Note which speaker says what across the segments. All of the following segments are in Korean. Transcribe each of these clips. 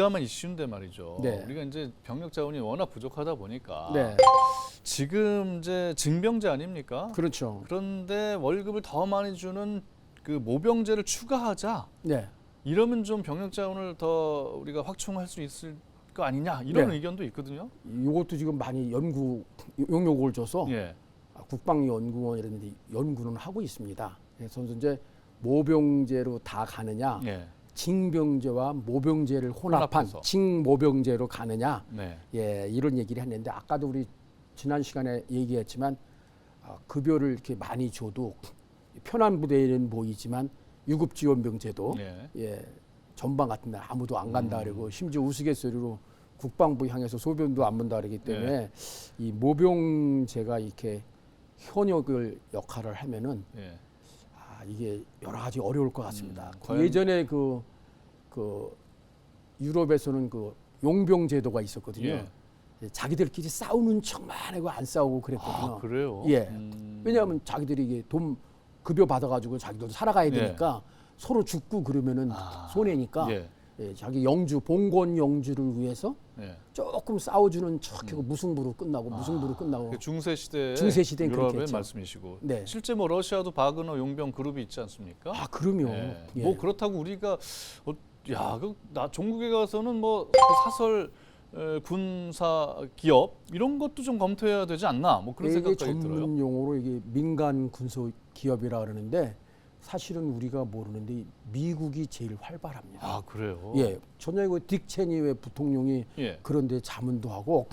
Speaker 1: 민감한 이슈인데 말이죠.
Speaker 2: 네.
Speaker 1: 우리가 이제 병력 자원이 워낙 부족하다 보니까
Speaker 2: 네,
Speaker 1: 지금 이제 징병제 아닙니까?
Speaker 2: 그렇죠.
Speaker 1: 그런데 월급을 더 많이 주는 그 모병제를 추가하자.
Speaker 2: 네,
Speaker 1: 이러면 좀 병력 자원을 더 우리가 확충할 수 있을 거 아니냐 이런
Speaker 2: 네.
Speaker 1: 의견도 있거든요.
Speaker 2: 이것도 지금 많이 연구 용역을 줘서
Speaker 1: 예.
Speaker 2: 아, 국방연구원이라든지 연구는 하고 있습니다. 그래서 이제 모병제로 다 가느냐,
Speaker 1: 예.
Speaker 2: 징병제와 모병제를 혼합한
Speaker 1: 혼합해서.
Speaker 2: 징모병제로 가느냐,
Speaker 1: 네.
Speaker 2: 예, 이런 얘기를 했는데 아까도 우리 지난 시간에 얘기했지만 아, 급여를 이렇게 많이 줘도 편한 부대에는 보이지만 유급 지원병제도
Speaker 1: 예.
Speaker 2: 예, 전방 같은 데 아무도 안 간다
Speaker 1: 음.
Speaker 2: 그러고 심지어 우스갯소리로 국방부 향해서 소변도 안 본다 그러기 때문에
Speaker 1: 네.
Speaker 2: 이 모병제가 이렇게 현역을 역할을 하면은
Speaker 1: 예.
Speaker 2: 아, 이게 여러 가지 어려울 것 같습니다.
Speaker 1: 음,
Speaker 2: 그 예전에 그, 그 유럽에서는 그 용병 제도가 있었거든요.
Speaker 1: 예.
Speaker 2: 예, 자기들끼리 싸우는 척만 하고 안 싸우고 그랬거든요.
Speaker 1: 아, 그래요?
Speaker 2: 예.
Speaker 1: 음.
Speaker 2: 왜냐하면 자기들이 이게 돈 급여 받아가지고 자기들도 살아가야
Speaker 1: 예.
Speaker 2: 되니까 서로 죽고 그러면은
Speaker 1: 아,
Speaker 2: 손해니까
Speaker 1: 예.
Speaker 2: 예, 자기 영주 봉건 영주를 위해서
Speaker 1: 예.
Speaker 2: 조금 싸워주는 척하고 무승부로 끝나고 무승부로
Speaker 1: 아,
Speaker 2: 끝나고
Speaker 1: 그 중세 시대
Speaker 2: 중세 시대엔
Speaker 1: 유럽의
Speaker 2: 그렇겠죠.
Speaker 1: 말씀이시고
Speaker 2: 네.
Speaker 1: 실제 뭐 러시아도 바그너 용병 그룹이 있지 않습니까?
Speaker 2: 아 그러면
Speaker 1: 예.
Speaker 2: 예.
Speaker 1: 뭐 그렇다고 우리가 어, 야, 그나 종국에 가서는 뭐그 사설 에, 군사 기업 이런 것도 좀 검토해야 되지 않나? 뭐 그런
Speaker 2: 이게
Speaker 1: 생각까지 들어요.
Speaker 2: 전문 용어로 이게 민간 군소 기업이라 그러는데 사실은 우리가 모르는데 이 미국이 제일 활발합니다.
Speaker 1: 아 그래요?
Speaker 2: 예, 전에 그딕 체니 왜 부통령이
Speaker 1: 예.
Speaker 2: 그런데 자문도 하고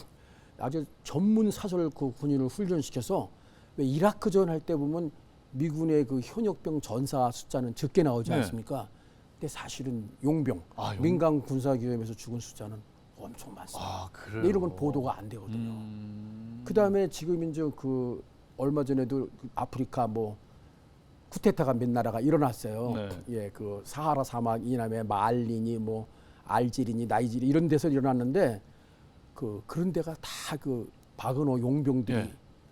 Speaker 2: 아주 전문 사설 그 군인을 훈련시켜서 왜 이라크전 할 때 보면 미군의 그 현역병 전사 숫자는 적게 나오지
Speaker 1: 네.
Speaker 2: 않습니까? 근데 사실은 용병,
Speaker 1: 아, 용-
Speaker 2: 민간 군사 기업에서 죽은 숫자는 엄청 많습니다.
Speaker 1: 아 그래요.
Speaker 2: 이런 건 보도가 안 되거든요.
Speaker 1: 음.
Speaker 2: 그다음에 지금 이제 그 얼마 전에도 그 아프리카 뭐 쿠데타가 몇 나라가 일어났어요.
Speaker 1: 네.
Speaker 2: 예, 그 사하라 사막 이남에 말리니 뭐 알제리니 나이지리 이런 데서 일어났는데 그 그런 데가 다그 바그너 용병들이
Speaker 1: 예.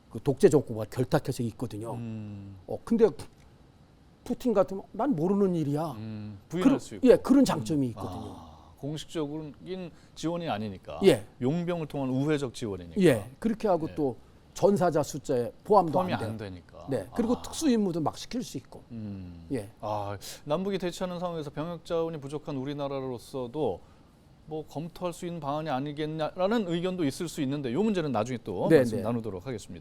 Speaker 2: 그 독재 정권과 결탁해서 있거든요.
Speaker 1: 음,
Speaker 2: 어 근데 푸틴 같으면 난 모르는 일이야.
Speaker 1: 음, 부인할 수 있고.
Speaker 2: 예, 그런 장점이 있거든요.
Speaker 1: 아, 공식적인 지원이 아니니까.
Speaker 2: 예.
Speaker 1: 용병을 통한 우회적 지원이니까.
Speaker 2: 예, 그렇게 하고
Speaker 1: 예.
Speaker 2: 또 전사자 숫자에 포함도
Speaker 1: 포함이
Speaker 2: 안.
Speaker 1: 안 되니까.
Speaker 2: 네, 그리고
Speaker 1: 아,
Speaker 2: 특수 임무도 막 시킬 수 있고.
Speaker 1: 음.
Speaker 2: 예.
Speaker 1: 아, 남북이 대치하는 상황에서 병역 자원이 부족한 우리나라로서도 뭐 검토할 수 있는 방안이 아니겠냐라는 의견도 있을 수 있는데 이 문제는 나중에 또
Speaker 2: 네,
Speaker 1: 말씀
Speaker 2: 네.
Speaker 1: 나누도록 하겠습니다.